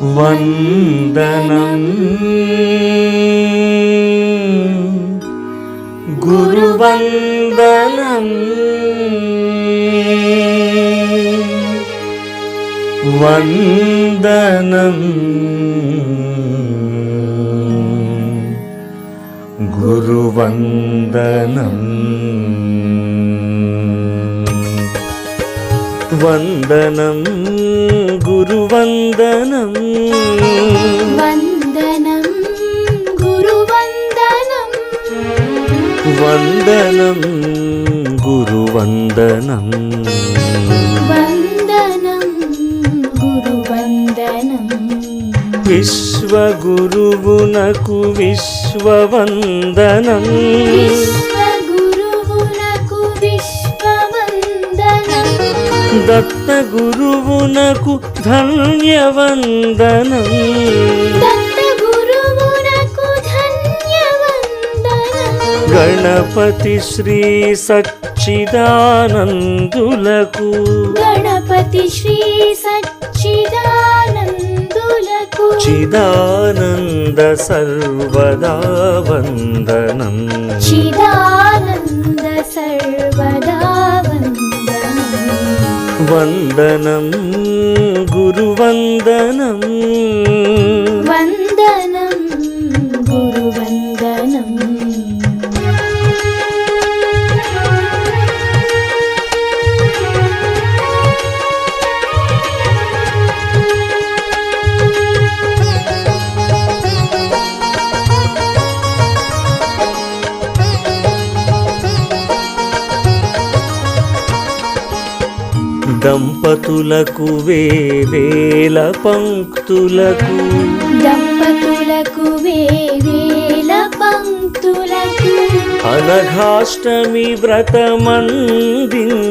వందనం గురువందనం వందనం గురువందనం వందనం గురువందనం వందనం. గురువందనం వందనం. గురువందనం వందనం. గురువందనం విశ్వగురువునకు విశ్వవందనం. విశ్వగురువునకు ధన్యవందనం. దత్తగురువునకు ధన్యవందనం. గణపతి శ్రీ సచ్చిదానందులకు. గణపతి శ్రీ సచ్చిదానందులకు. చిదానంద సర్వదా వందనం. చిదానంద సర్వదా వందనం గురువందనం దంపతులకు వేవేల పంక్తులకు. దంపతులకు వేవేల పంక్తులకు. అనఘాష్టమి వ్రతమందిన్